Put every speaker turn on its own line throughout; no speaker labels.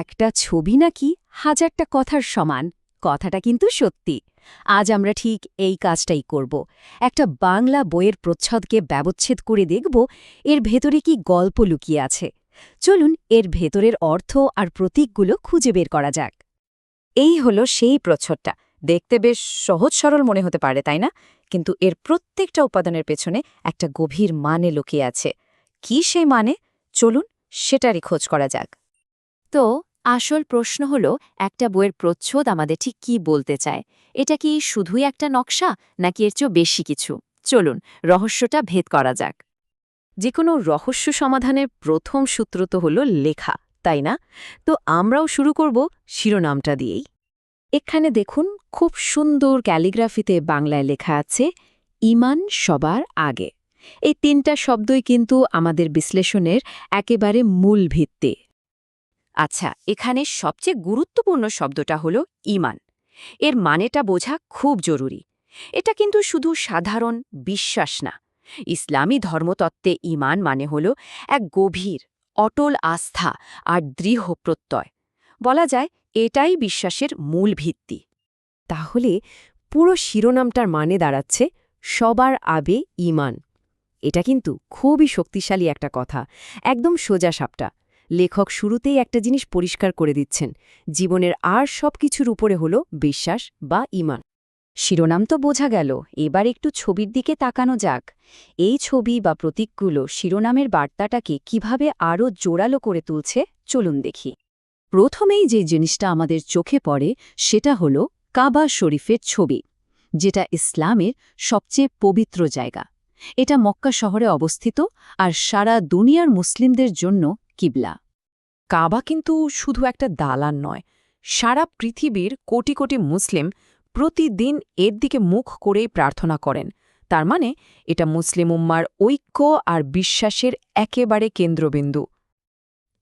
একটা ছবি নাকি হাজারটা কথার সমান? কথাটা কিন্তু সত্যি। আজ আমরা ঠিক এই কাজটাই করব। একটা বাংলা বইয়ের প্রচ্ছদকে ব্যবচ্ছেদ করে দেখব, এর ভেতরে কি গল্প লুকিয়ে আছে। চলুন এর ভেতরের অর্থ আর প্রতীকগুলো খুঁজে বের করা যাক। এই হলো সেই প্রচ্ছদটা। দেখতে বেশ সহজ সরল মনে হতে পারে, তাই না? কিন্তু এর প্রত্যেকটা উপাদানের পেছনে একটা গভীর মানে লুকিয়ে আছে। কি সেই মানে? চলুন সেটারই খোঁজ করা যাক। তো আসল প্রশ্ন হল, একটা বইয়ের প্রচ্ছদ আমাদের ঠিক কি বলতে চায়? এটা কি শুধুই একটা নকশা, নাকি এর চেয়েও বেশি কিছু? চলুন, রহস্যটা ভেদ করা যাক। যে কোনো রহস্য সমাধানের প্রথম সূত্র তো হল লেখা, তাই না? তো আমরাও শুরু করব শিরোনামটা দিয়েই। এখানে দেখুন, খুব সুন্দর ক্যালিগ্রাফিতে বাংলায় লেখা আছে, ইমান সবার আগে। এই তিনটা শব্দই কিন্তু আমাদের বিশ্লেষণের একেবারে মূল ভিত্তি। আচ্ছা এখানে সবচেয়ে গুরুত্বপূর্ণ শব্দটা হল ইমান। এর মানেটা বোঝা খুব জরুরি। এটা কিন্তু শুধু সাধারণ বিশ্বাস না। ইসলামী ধর্মতত্ত্বে ইমান মানে হল এক গভীর, অটল আস্থা আর দৃঢ় প্রত্যয়। বলা যায় এটাই বিশ্বাসের মূল ভিত্তি। তাহলে পুরো শিরোনামটার মানে দাঁড়াচ্ছে সবার আবে ইমান। এটা কিন্তু খুবই শক্তিশালী একটা কথা, একদম সোজা সাপটা। লেখক শুরুতেই একটা জিনিস পরিষ্কার করে দিচ্ছেন, জীবনের আর সব কিছুর উপরে হল বিশ্বাস বা ইমান শিরোনাম তো বোঝা গেল, এবার একটু ছবির দিকে তাকানো যাক। এই ছবি বা প্রতীকগুলো শিরোনামের বার্তাটাকে কীভাবে আরও জোরালো করে তুলছে, চলুন দেখি। প্রথমেই যে জিনিসটা আমাদের চোখে পড়ে, সেটা হল কাবা শরীফের ছবি, যেটা ইসলামের সবচেয়ে পবিত্র জায়গা। এটা মক্কা শহরে অবস্থিত আর সারা দুনিয়ার মুসলিমদের জন্য কিবলা।
কাবা কিন্তু শুধু একটা দালান নয়, সারা পৃথিবীর কোটি কোটি মুসলিম প্রতিদিন এর দিকে মুখ করেই প্রার্থনা করেন। তার মানে এটা মুসলিম উম্মার ঐক্য আর বিশ্বাসের একেবারে কেন্দ্রবিন্দু।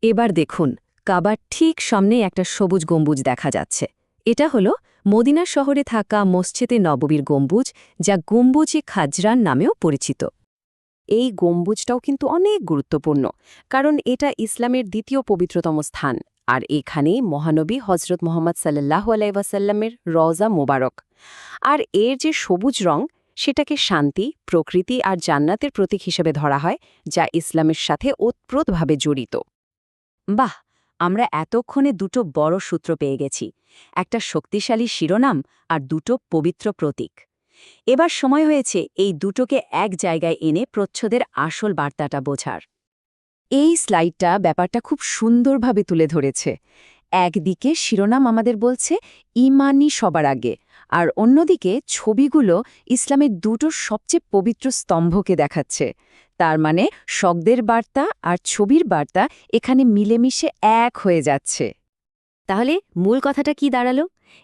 এবার দেখুন কাবার ঠিক সামনে একটা সবুজ গম্বুজ দেখা যাচ্ছে। এটা হল মদিনা শহরে থাকা মসজিদে নববীর গম্বুজ, যা গম্বুজি খাজরান নামেও পরিচিত। এই গম্বুজটাও কিন্তু অনেক গুরুত্বপূর্ণ, কারণ এটা ইসলামের দ্বিতীয় পবিত্রতম স্থান। আর এখানে মহানবী হজরত মোহাম্মদ সাল্লাহ আলাইসাল্লামের রওজা মোবারক। আর এর যে সবুজ রং, সেটাকে শান্তি, প্রকৃতি আর জান্নাতের প্রতীক হিসেবে ধরা হয়, যা ইসলামের সাথে ওতপ্রোতভাবে জড়িত। বাহ! আমরা এতক্ষণে দুটো বড় সূত্র পেয়ে গেছি। একটা শক্তিশালী শিরোনাম আর দুটো পবিত্র প্রতীক। এবার সময় হয়েছে এই দুটোকে এক জায়গায় এনে প্রচ্ছদের আসল বার্তাটা বোঝার। এই স্লাইডটা ব্যাপারটা খুব সুন্দরভাবে তুলে ধরেছে। একদিকে শিরোনাম আমাদের বলছে ইমানি সবার আগে আর অন্যদিকে ছবিগুলো ইসলামের দুটো সবচেয়ে পবিত্র স্তম্ভকে দেখাচ্ছে। তার মানে শব্দের বার্তা আর ছবির বার্তা এখানে মিলেমিশে এক হয়ে যাচ্ছে। তাহলে মূল কথাটা কি দাঁড়াল?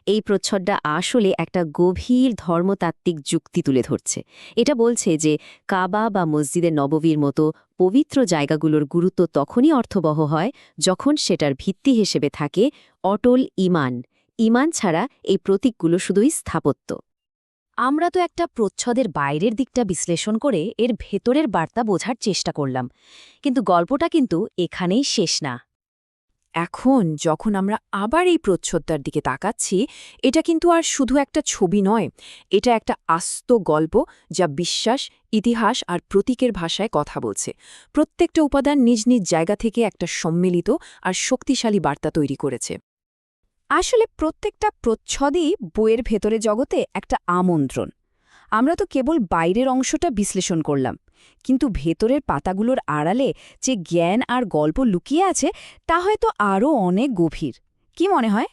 এই প্রচ্ছদটা আসলে একটা গভীর ধর্মতাত্ত্বিক যুক্তি তুলে ধরছে। এটা বলছে যে কাবা বা মসজিদের নববীর মতো পবিত্র জায়গাগুলোর গুরুত্ব তখনই অর্থবহ হয় যখন সেটার ভিত্তি হিসেবে থাকে অটল ইমান। ইমান ছাড়া এই প্রতীকগুলো শুধুই স্থাপত্য। আমরা তো একটা প্রচ্ছদের বাইরের দিকটা বিশ্লেষণ করে এর ভেতরের বার্তা বোঝার চেষ্টা করলাম। কিন্তু গল্পটা কিন্তু এখানেই শেষ না।
এখন যখন আমরা আবার এই প্রচ্ছদটার দিকে তাকাচ্ছি, এটা কিন্তু আর শুধু একটা ছবি নয়, এটা একটা আস্ত গল্প যা বিশ্বাস, ইতিহাস আর প্রতীকের ভাষায় কথা বলছে। প্রত্যেকটা উপাদান নিজ নিজ জায়গা থেকে একটা সম্মিলিত আর শক্তিশালী বার্তা তৈরি করেছে।
আসলে প্রত্যেকটা প্রচ্ছদই বইয়ের ভেতরে জগতে একটা আমন্ত্রণ। আমরা তো কেবল বাইরের অংশটা বিশ্লেষণ করলাম, কিন্তু ভেতরের পাতাগুলোর আড়ালে যে জ্ঞান আর গল্প লুকিয়ে আছে, তা হয়তো আরও অনেক গভীর। কি মনে হয়?